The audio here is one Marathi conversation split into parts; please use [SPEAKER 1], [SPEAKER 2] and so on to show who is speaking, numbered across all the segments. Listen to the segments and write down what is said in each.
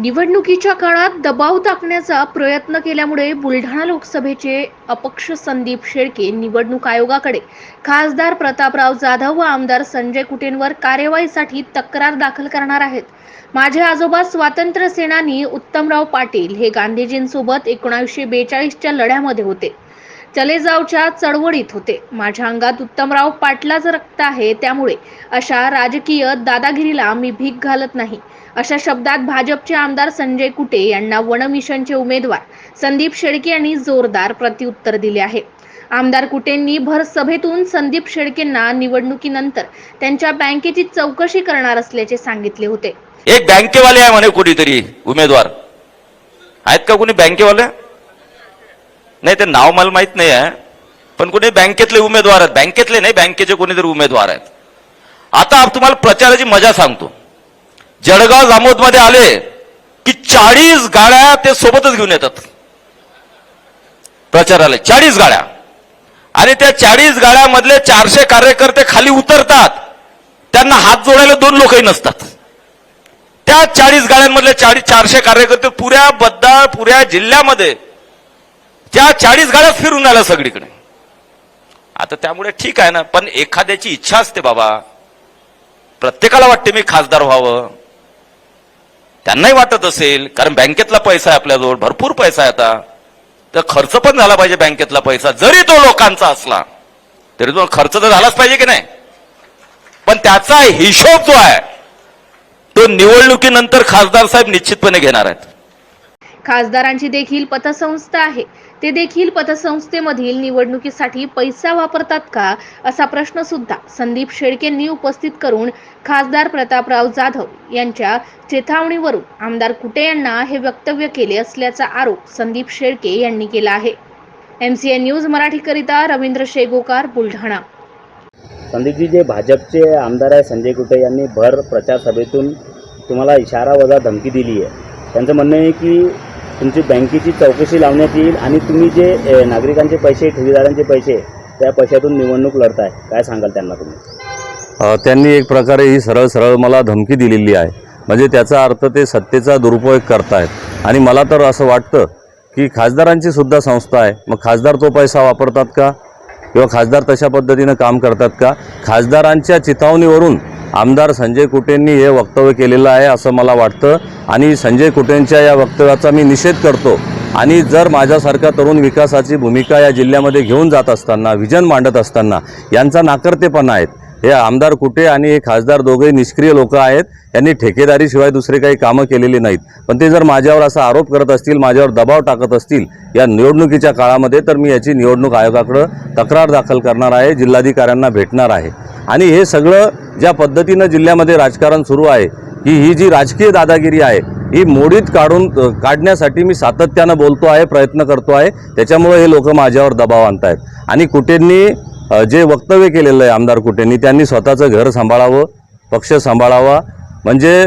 [SPEAKER 1] निवडणुकीच्या काळात दबाव टाकण्याचा प्रयत्न केल्यामुळे बुलढाणा लोकसभेचे अपक्ष संदीप शेळके निवडणूक आयोगाकडे. खासदार प्रतापराव जाधव व आमदार संजय कुटेंवर कार्यवाहीसाठी तक्रार दाखल करणार आहेत. माझे आजोबा स्वातंत्र्य सेनानी उत्तमराव पाटील हे गांधीजींसोबत एकोणावीसशे बेचाळीसच्या लढ्यामध्ये होते. चले जावच्या चळवळीत होते. माझ्या अंगात उत्तमराव पाटलाचं रक्त आहे त्यामुळे अशा राजकीय दादागिरीला मी भीक घालत नाही. अशा शब्दात भाजपचे आमदार संजय कुटे यांना वन मिशनचे उमेदवार संदीप शेळके यांनी जोरदार प्रत्युत्तर दिले आहे. आमदार कुटेंनी भर सभेतून संदीप शेळकेंना निवडणुकीनंतर त्यांच्या बँकेची चौकशी करणार असल्याचे सांगितले होते.
[SPEAKER 2] एक बँकेवाले आहे म्हणे कोणीतरी उमेदवार. आहेत का कोणी बँकेवाले? नाही ते नाव मला माहीत नाही आहे पण कोणी बँकेतले उमेदवार आहेत. बँकेतले नाही बँकेचे कोणीतरी उमेदवार आहेत. आता तुम्हाला प्रचाराची मजा सांगतो. जळगाव जामोदमध्ये आले की चाळीस गाड्या ते सोबतच घेऊन येतात. प्रचाराला चाळीस गाड्या. आणि त्या चाळीस गाड्यामधले चारशे कार्यकर्ते खाली उतरतात. त्यांना हात जोडायला दोन लोकही नसतात. त्या चाळीस गाड्यांमधले चाळीस चारशे कार्यकर्ते पुऱ्या बद्दाळ पुऱ्या जिल्ह्यामध्ये त्या चाळीस गाड्या फिरून आल्या सगळीकडे. आता त्यामुळे ठीक आहे ना पण एखाद्याची इच्छा असते बाबा. प्रत्येकाला वाटते मी खासदार व्हावं. त्यांनाही वाटत असेल कारण बँकेतला पैसा आहे आपल्याजवळ भरपूर पैसा आहे आता. तर खर्च पण झाला पाहिजे बँकेतला पैसा जरी तो लोकांचा असला. तरी तो खर्च तर झालाच पाहिजे की नाही? पण त्याचा हिशोब जो आहे तो निवडणुकीनंतर खासदार साहेब निश्चितपणे घेणार आहेत.
[SPEAKER 1] खासदारांची देखील पतसंस्था आहे. ते देखील पतसंस्थेमधील निवडणुकीसाठी पैसा वापरतात का असा प्रश्न सुद्धा संदीप शेळकेंनी उपस्थित करून खासदार प्रतापराव जाधव यांच्या चेतावणीवरून आमदार कुटे यांना हे वक्तव्य केले असल्याचा आरोप संदीप शेळके यांनी केला आहे. एम सी एन न्यूज मराठीकरिता रवींद्र शेगोकार बुलढाणा.
[SPEAKER 3] संदीपजी जे भाजपचे आमदार आहे संजय कुटे यांनी भर प्रचार सभेतून तुम्हाला इशारा वजा धमकी दिली आहे. त्यांचं म्हणणं आहे की तुमची बँकेची चौकशी लावण्यात येईल आणि तुम्ही जे नागरिकांचे पैसे ठेवीदारांचे पैसे त्या पैशातून निवडणूक लढताय. काय सांगाल त्यांना तुम्ही?
[SPEAKER 4] त्यांनी एक प्रकारे ही सरळ सरळ मला धमकी दिलेली आहे. म्हणजे त्याचा अर्थ ते सत्तेचा दुरुपयोग करतायत. आणि मला तर असं वाटतं की खासदारांची सुद्धा संस्था आहे. मग खासदार तो पैसा वापरतात का? किंवा खासदार तशा पद्धतीनं काम करतात का? खासदारांच्या चिथावणीवरून आमदार संजय कुटेंनी हे वक्तव्य केलेलं आहे असं मला वाटतं. आणि संजय कुटेंच्या या वक्तव्याचा मी निषेध करतो. आणि जर माझ्यासारखा तरुण विकासाची भूमिका या जिल्ह्यामध्ये घेऊन जात असताना विजन मांडत असताना यांचा नाकर्तेपणा आहेत. हे आमदार कुटे आणि हे खासदार दोघे निष्क्रिय लोक आहेत. यांनी ठेकेदारीशिवाय दुसरे काही कामं केलेली नाहीत. पण ते जर माझ्यावर असा आरोप करत असतील माझ्यावर दबाव टाकत असतील या निवडणुकीच्या काळामध्ये तर मी याची निवडणूक आयोगाकडं तक्रार दाखल करणार आहे. जिल्हाधिकाऱ्यांना भेटणार आहे. आणि हे सगळं ज्या पद्धतीनं जिल्ह्यामध्ये राजकारण सुरू आहे की ही जी राजकीय दादागिरी आहे ही मोडीत काढून काढण्यासाठी मी सातत्यानं बोलतो आहे प्रयत्न करतो आहे. त्याच्यामुळे हे लोक माझ्यावर दबाव आणतायत. आणि कुटेंनी जे वक्तव्य केलेलं आहे आमदार कुटेंनी त्यांनी स्वतःचं घर सांभाळावं पक्ष सांभाळावा. म्हणजे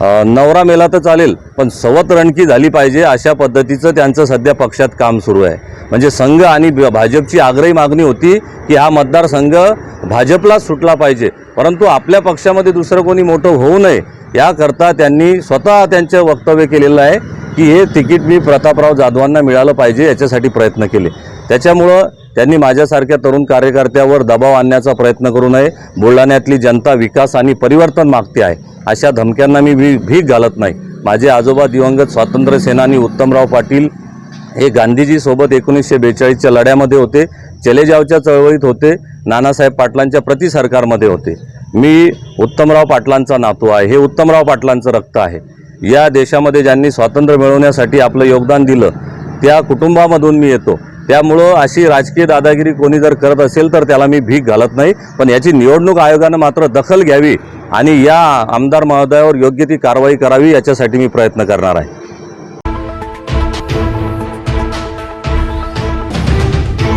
[SPEAKER 4] नवरा मेला तर चालेल पण सवत रणकी झाली पाहिजे अशा पद्धतीचं त्यांचं सध्या पक्षात काम सुरू आहे. म्हणजे संघ आणि भाजपची आग्रही मागणी होती की हा मतदारसंघ भाजपलाच सुटला पाहिजे. परंतु आपल्या पक्षामध्ये दुसरं कोणी मोठं होऊ नये याकरता त्यांनी स्वतः त्यांचं वक्तव्य केलेलं आहे की हे तिकीट मी प्रतापराव जाधवांना मिळालं पाहिजे याच्यासाठी प्रयत्न केले. त्याच्यामुळं त्यांनी माझ्यासारख्या तरुण कार्यकर्त्यावर दबाव आणण्याचा प्रयत्न करू नये. बुलढाण्यातली जनता विकास आणि परिवर्तन मागते आहे. अशा धमक्यांना मी भी भीक घालत नाही. माझे आजोबा दिवंगत स्वातंत्र्य सेनानी उत्तमराव पाटील हे गांधीजीसोबत एकोणीसशे बेचाळीसच्या लढ्यामध्ये होते. चलेजावच्या चळवळीत होते. नानासाहेब पाटलांच्या प्रति सरकारमध्ये होते. मी उत्तमराव पाटलांचा नातू आहे. हे उत्तमराव पाटलांचं रक्त आहे. या देशामध्ये ज्यांनी स्वातंत्र्य मिळवण्यासाठी आपलं योगदान दिलं त्या कुटुंबामधून मी येतो. त्यामुळं अशी राजकीय दादागिरी कोणी जर करत असेल तर त्याला मी भीक घालत नाही. पण याची निवडणूक आयोगानं मात्र दखल घ्यावी आणि या आमदार महोदयावर योग्य ती कारवाई करावी याच्यासाठी मी प्रयत्न करणार आहे.